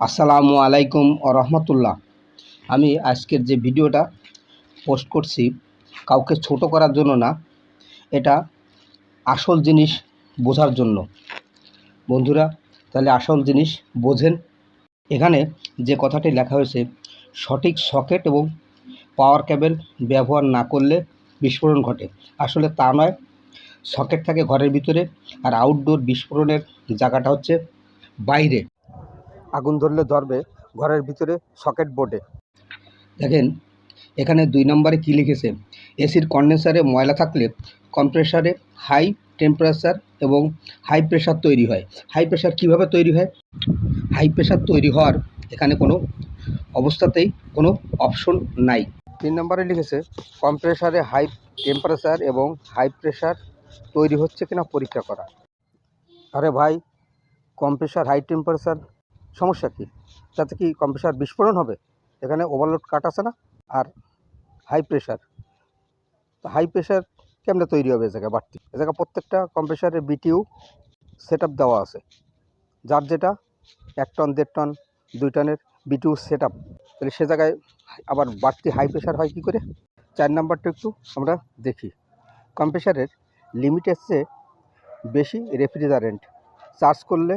আসসালামু আলাইকুম রহমতুল্লাহ। আমি আজকের যে ভিডিওটা পোস্ট করছি, কাউকে ছোট করার জন্য না, এটা আসল জিনিস বোঝার জন্য। বন্ধুরা, তাহলে আসল জিনিস বোঝেন। এখানে যে কথাটি লেখা হয়েছে, সঠিক সকেট এবং পাওয়ার কেবল ব্যবহার না করলে বিস্ফোরণ ঘটে। আসলে তা নয়। সকেট থাকে ঘরের ভিতরে, আর আউটডোর বিস্ফোরণের জায়গাটা হচ্ছে বাইরে। আগুন ধরলে ধরবে ঘরের ভিতরে সকেট বোর্ডে। দেখেন এখানে দুই নম্বরে কী লিখেছে? এসির কন্ডেন্সারে ময়লা থাকলে কম্প্রেসারে হাই টেম্পারেচার এবং হাই প্রেশার তৈরি হয়। হাই প্রেশার কীভাবে তৈরি হয়? হাই প্রেশার তৈরি হওয়ার এখানে কোনো অবস্থাতেই কোনো অপশন নাই। তিন নম্বরে লিখেছে কম্প্রেসারে হাই টেম্পারেচার এবং হাই প্রেশার তৈরি হচ্ছে কিনা পরীক্ষা করা। আরে ভাই কম্প্রেসার হাই টেম্পারেচার সমস্যা কী? তাতে কি কম্প্রেসার বিস্ফোরণ হবে? এখানে ওভারলোড কাট আছে না? আর হাই প্রেশার হাই প্রেশার কেমনে তৈরি হবে এ জায়গায় বাড়তি? এ জায়গায় প্রত্যেকটা কম্প্রেসারের বিটিউ সেট দেওয়া আছে। যার যেটা এক টন দেড় টন দুই টনের বিটিউ সেট তাহলে সে জায়গায় আবার বাড়তি হাই প্রেশার হয় কী করে? চার নাম্বারটা একটু আমরা দেখি। কম্প্রেসারের লিমিটের চেয়ে বেশি রেফ্রিজারেন্ট চার্জ করলে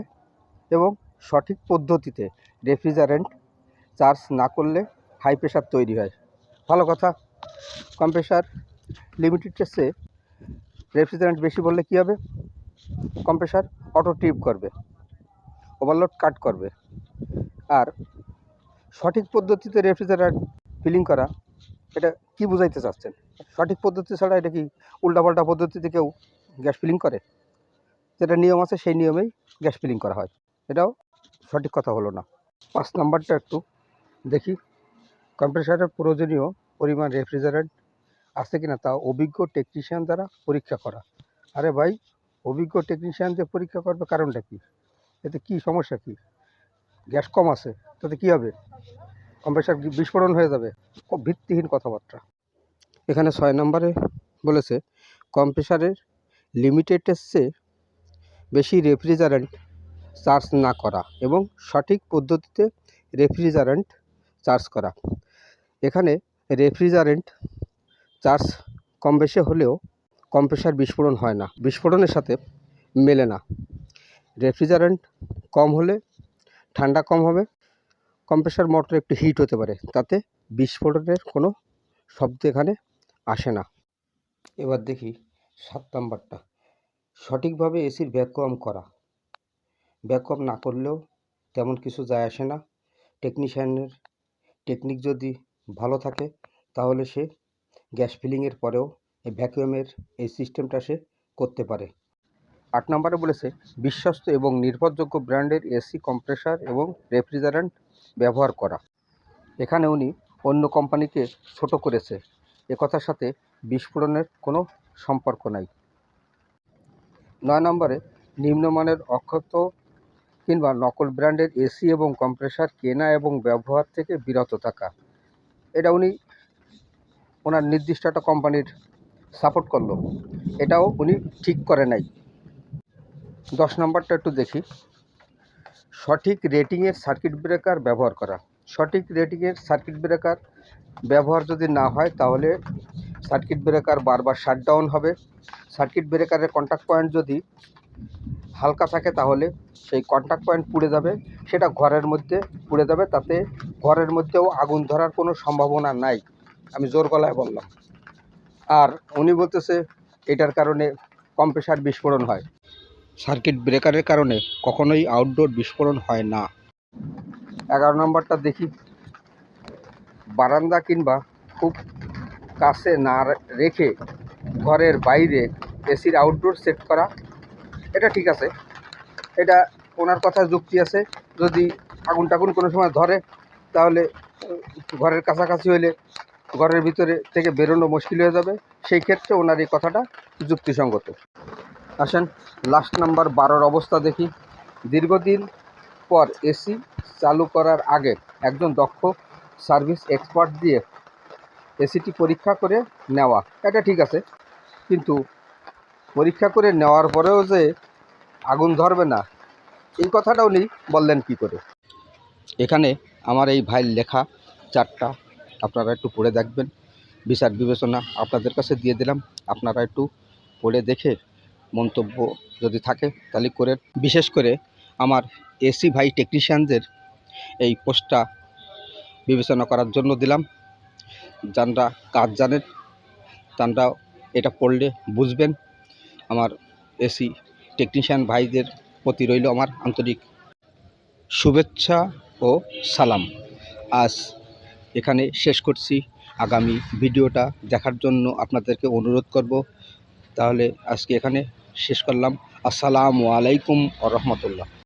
এবং সঠিক পদ্ধতিতে রেফ্রিজারেন্ট চার্জ না করলে হাই প্রেশার তৈরি হয়। ভালো কথা। কম্প্রেসার লিমিটেড চেয়ে রেফ্রিজারেন্ট বেশি বললে কী হবে? কম্প্রেসার অটো ট্রিপ করবে ওভারলোড কাট করবে। আর সঠিক পদ্ধতিতে রেফ্রিজারেন্ট ফিলিং করা, এটা কি বুঝাইতে চাচ্ছেন? সঠিক পদ্ধতি ছাড়া এটা কি উল্টাপাল্টা পদ্ধতিতে কেউ গ্যাস ফিলিং করে? যেটা নিয়ম আছে সেই নিয়মেই গ্যাস ফিলিং করা হয়। এটাও সঠিক কথা হলো না। পাঁচ নাম্বারটা একটু দেখি। কম্প্রেসারের প্রয়োজনীয় পরিমাণ রেফ্রিজারেন্ট আছে কিনা তা অভিজ্ঞ টেকনিশিয়ান দ্বারা পরীক্ষা করা। আরে ভাই, অভিজ্ঞ টেকনিশিয়ান যে পরীক্ষা করবে কারণটা কি? এতে কি সমস্যা কি? গ্যাস কম আছে, তাতে কি হবে? কম্প্রেসার বিস্ফোরণ হয়ে যাবে। খুব ভিত্তিহীন কথাবার্তা। এখানে ছয় নম্বরে বলেছে কম্প্রেসারের লিমিটেডের চেয়ে বেশি রেফ্রিজারেন্ট চার্জ না করা এবং সঠিক পদ্ধতিতে রেফ্রিজারেন্ট চার্জ করা। এখানে রেফ্রিজারেন্ট চার্জ কম বেশি হলেও কম্প্রেসার বিস্ফোরণ হয় না, বিস্ফোরণের সাথে মেলে না। রেফ্রিজারেন্ট কম হলে ঠান্ডা কম হবে কম্প্রেসার মোটর একটু হিট হতে পারে, তাতে বিস্ফোরণের কোনো শব্দ এখানে আসে না। এবার দেখি সাত নাম্বারটা। সঠিকভাবে এসির ভ্যাকুয়াম করা। ব্যাকআপ না করলেও তেমন কিছু যায় আসে না। টেকনিশিয়ানের, টেকনিক যদি ভালো থাকে, তাহলে সে গ্যাস ফিলিংয়ের পরেও এই ভ্যাকুয়ামের এই সিস্টেমটা সে করতে পারে। আট নম্বরে বলেছে, বিশ্বস্ত এবং নির্ভরযোগ্য ব্র্যান্ডের এসি কম্প্রেসার এবং রেফ্রিজারেন্ট ব্যবহার করা। এখানে উনি অন্য কোম্পানিকে ছোট করেছে। একথার সাথে বিস্ফোরণের কোনো সম্পর্ক নাই। নয় নম্বরে, নিম্নমানের অক্ষত কিংবা নকল ব্র্যান্ডের এসি এবং কম্প্রেসার কেনা এবং ব্যবহার থেকে বিরত থাকা। এটা উনি ওনার নির্দিষ্ট একটা কোম্পানির সাপোর্ট করল। এটাও উনি ঠিক করে নাই। দশ নম্বরটা একটু দেখি। সঠিক রেটিংয়ের সার্কিট ব্রেকার ব্যবহার করা। সঠিক রেটিংয়ের সার্কিট ব্রেকার ব্যবহার যদি না হয়, তাহলে সার্কিট ব্রেকার বারবার শাটডাউন হবে। সার্কিট ব্রেকারের কন্ট্যাক্ট পয়েন্ট যদি হালকা থাকে তাহলে সেই কন্ট্যাক্ট পয়েন্ট পুড়ে যাবে, সেটা ঘরের মধ্যে পুড়ে যাবে, তাতে ঘরের মধ্যেও আগুন ধরার কোনো সম্ভাবনা নাই, আমি জোর গলায় বললাম। আর উনি বলতেছে, এটার কারণে কম্প্রেসার বিস্ফোরণ হয়। সার্কিট ব্রেকারের কারণে কখনোই আউটডোর বিস্ফোরণ হয় না। এগারো নম্বরটা দেখি। বারান্দা কিংবা খুব কাছে না রেখে ঘরের বাইরে এসির আউটডোর সেট করা এটা ঠিক আছে। এটা ওনার কথা যুক্তি আছে। যদি আগুন টাগুন কোনো সময় ধরে, তাহলে ঘরের কাছাকাছি হলে ঘরের ভিতরে থেকে বেরোনো মুশকিল হয়ে যাবে। সেই ক্ষেত্রে ওনার এই কথাটা যুক্তিসঙ্গত। আসেন লাস্ট নাম্বার বারোর অবস্থা দেখি। দীর্ঘদিন পর এসি চালু করার আগে একজন দক্ষ সার্ভিস এক্সপার্ট দিয়ে এসিটি পরীক্ষা করে নেওয়া। এটা ঠিক আছে। কিন্তু পরীক্ষা করে নেওয়ার পরেও যে আগুন ধরবে না, এই কথাটা উনি বললেন কি করে? এখানে আমার এই ভাইয়ের লেখা চারটা, আপনারা একটু পড়ে দেখবেন। বিচার বিবেচনা আপনাদের কাছে দিয়ে দিলাম। আপনারা একটু পড়ে দেখে মন্তব্য যদি থাকে তাহলে করে বিশেষ করে আমার এসি ভাই টেকনিশিয়ানদের এই পোস্টটা বিবেচনা করার জন্য দিলাম। যানরা কাজ জানেন তানরা এটা পড়লে বুঝবেন। আমার এসি টেকনিশিয়ান ভাইদের প্রতি রইল আমার আন্তরিক শুভেচ্ছা ও সালাম। আজ এখানে শেষ করছি। আগামী ভিডিওটা দেখার জন্য আপনাদেরকে অনুরোধ করব। তাহলে আজকে এখানে শেষ করলাম। আসসালামু আলাইকুম রহমতুল্লাহ।